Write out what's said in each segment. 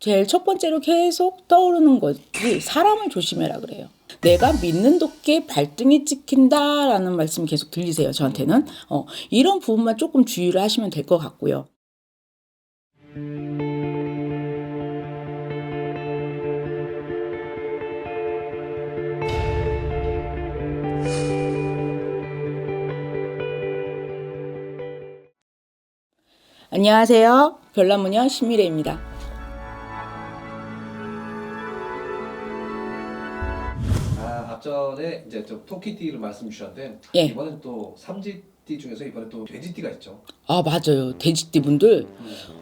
제일 첫 번째로 계속 떠오르는 것이 사람을 조심해라 그래요. 내가 믿는 도끼에 발등이 찍힌다라는 말씀이 계속 들리세요. 저한테는 어, 이런 부분만 조금 주의를 하시면 될 것 같고요. 안녕하세요. 별나무녀 신미래입니다. 전에 이제 좀 토끼띠를 말씀 주셨는데 예. 이번엔 또 삼지 띠 중에서 이번에 또 돼지띠가 있죠. 아 맞아요. 돼지띠 분들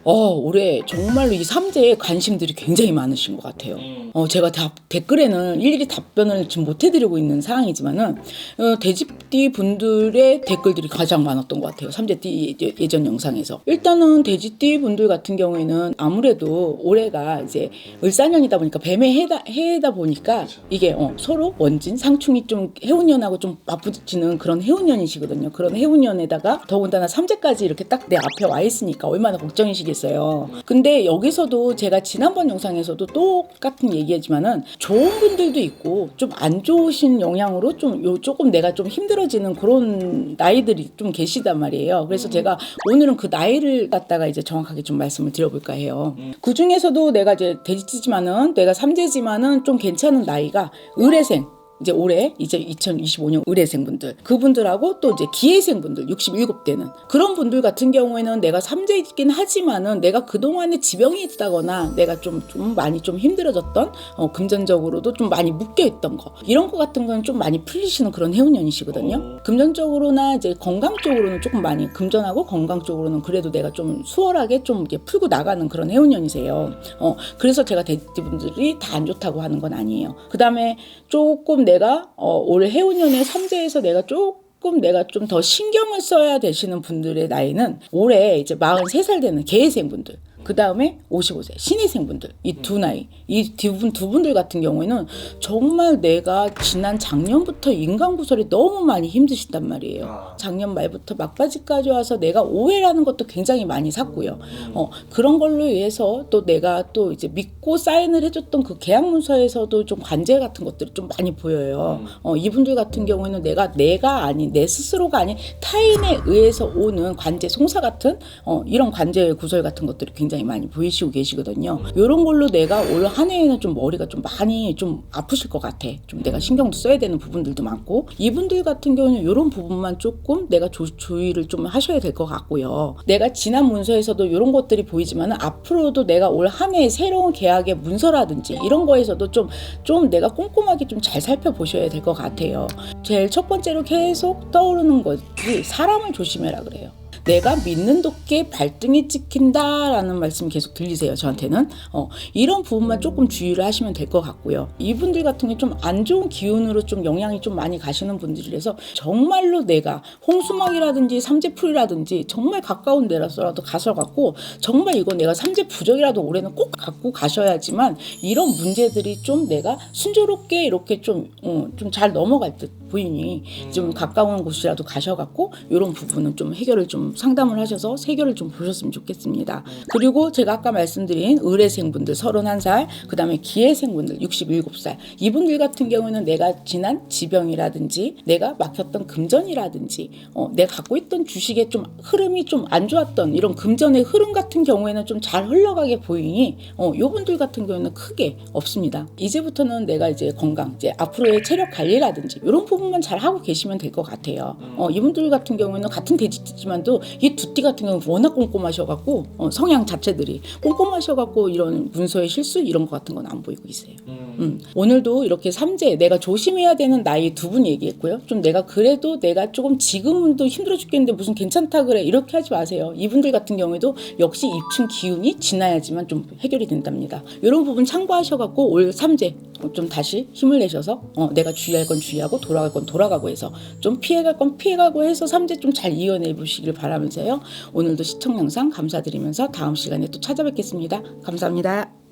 어 올해 정말로 이 삼재에 관심들이 굉장히 많으신 것 같아요. 어 제가 다 댓글에는 일일이 답변을 지금 못 해드리고 있는 상황이지만은 어, 돼지띠 분들의 댓글들이 가장 많았던 것 같아요. 삼재띠 예- 예전 영상에서 일단은 돼지띠 분들 같은 경우에는 아무래도 올해가 이제 을사년이다 보니까 뱀의 해다 해다 보니까 그렇죠. 이게 어, 서로 원진 상충이 좀 해운년하고 좀 맞붙이는 그런 해운년이시거든요. 그런 해운 년에다가 더군다나 삼재까지 이렇게 딱 내 앞에 와 있으니까 얼마나 걱정이시겠어요. 근데 여기서도 제가 지난번 영상에서도 똑같은 얘기했지만은 좋은 분들도 있고 좀 안 좋으신 영향으로 좀 요 조금 내가 좀 힘들어지는 그런 나이들이 좀 계시단 말이에요. 그래서 제가 오늘은 그 나이를 갖다가 이제 정확하게 좀 말씀을 드려볼까 해요. 그 중에서도 내가 이제 돼지지만은 내가 삼재지만은 좀 괜찮은 나이가 의뢰생 이제 올해 이제 2025년 의뢰생분들 그분들하고 또 이제 기회생분들 67대는 그런 분들 같은 경우에는 내가 삼재이긴 하지만은 내가 그동안에 지병이 있다거나 내가 좀, 좀 많이 좀 힘들어졌던 어, 금전적으로도 좀 많이 묶여있던 거 이런 거 같은 건 좀 많이 풀리시는 그런 해운년이시거든요. 금전적으로나 이제 건강 쪽으로는 조금 많이 금전하고 건강 쪽으로는 그래도 내가 좀 수월하게 좀 이렇게 풀고 나가는 그런 해운년이세요. 어, 그래서 제가 돼지분들이 다 안 좋다고 하는 건 아니에요. 그 다음에 조금 내가 어, 올 해운년의 삼재에서 내가 조금 내가 좀 더 신경을 써야 되시는 분들의 나이는 올해 이제 43살 되는 개회생분들 그 다음에 55세 신입생분들 이 두 나이 이 두 분 두 분들 같은 경우에는 정말 내가 지난 작년부터 인간 구설이 너무 많이 힘드시단 말이에요. 아. 작년 말부터 막바지까지 와서 내가 오해라는 것도 굉장히 많이 샀고요. 어, 그런 걸로 인해서 또 내가 또 이제 믿고 사인을 해줬던 그 계약 문서에서도 좀 관제 같은 것들이 좀 많이 보여요. 어, 이분들 같은 경우에는 내가 내가 아닌 내 스스로가 아닌 타인에 의해서 오는 관제 송사 같은 어, 이런 관제 구설 같은 것들이 굉장히 많이 보이시고 계시거든요. 이런 걸로 내가 올 한 해에는 좀 머리가 좀 많이 좀 아프실 것 같아. 좀 내가 신경도 써야 되는 부분들도 많고 이분들 같은 경우는 이런 부분만 조금 내가 조, 주의를 좀 하셔야 될 것 같고요. 내가 지난 문서에서도 이런 것들이 보이지만 앞으로도 내가 올 한 해에 새로운 계약의 문서라든지 이런 거에서도 좀 좀 내가 꼼꼼하게 좀 잘 살펴보셔야 될 것 같아요. 제일 첫 번째로 계속 떠오르는 것이 사람을 조심해라 그래요. 내가 믿는 도끼에 발등이 찍힌다라는 말씀이 계속 들리세요. 저한테는 어, 이런 부분만 조금 주의를 하시면 될 것 같고요. 이분들 같은 게 좀 안 좋은 기운으로 좀 영향이 좀 많이 가시는 분들이라서 정말로 내가 홍수막이라든지 삼재풀이라든지 정말 가까운 데라서라도 가셔갖고 정말 이거 내가 삼재 부적이라도 올해는 꼭 갖고 가셔야지만 이런 문제들이 좀 내가 순조롭게 이렇게 좀 좀잘 넘어갈 듯 보이니 좀 가까운 곳이라도 가셔갖고 이런 부분은 좀 해결을 좀 상담을 하셔서 해결을 좀 보셨으면 좋겠습니다. 그리고 제가 아까 말씀드린 의뢰생분들 31살, 그 다음에 기회생분들 67살 이분들 같은 경우는 내가 지난 지병이라든지 내가 막혔던 금전이라든지 어, 내가 갖고 있던 주식의 좀 흐름이 좀 안 좋았던 이런 금전의 흐름 같은 경우에는 좀 잘 흘러가게 보이니 어, 요분들 같은 경우는 크게 없습니다. 이제부터는 내가 이제 건강, 이제 앞으로의 체력 관리라든지 이런 부분 만 잘 하고 계시면 될 것 같아요. 어, 이분들 같은 경우에는 같은 돼지지만도 이 두띠 같은 경우는 워낙 꼼꼼하셔갖고 어, 성향 자체들이 꼼꼼하셔갖고 이런 문서의 실수 이런 것 같은 건 안 보이고 있어요. 음, 오늘도 이렇게 삼재 내가 조심해야 되는 나이 두 분 얘기했고요. 좀 내가 그래도 내가 조금 지금도 힘들어 죽겠는데 무슨 괜찮다 그래 이렇게 하지 마세요. 이분들 같은 경우에도 역시 입춘 기운이 지나야지만 좀 해결이 된답니다. 이런 부분 참고하셔갖고 올 삼재 어, 좀 다시 힘을 내셔서 어, 내가 주의할 건 주의하고 돌아 갈 건 돌아가고 해서 좀 피해갈 건 피해가고 해서 삼재 좀 잘 이겨내 보시길 바라면서요. 오늘도 시청 영상 감사드리면서 다음 시간에 또 찾아뵙겠습니다. 감사합니다.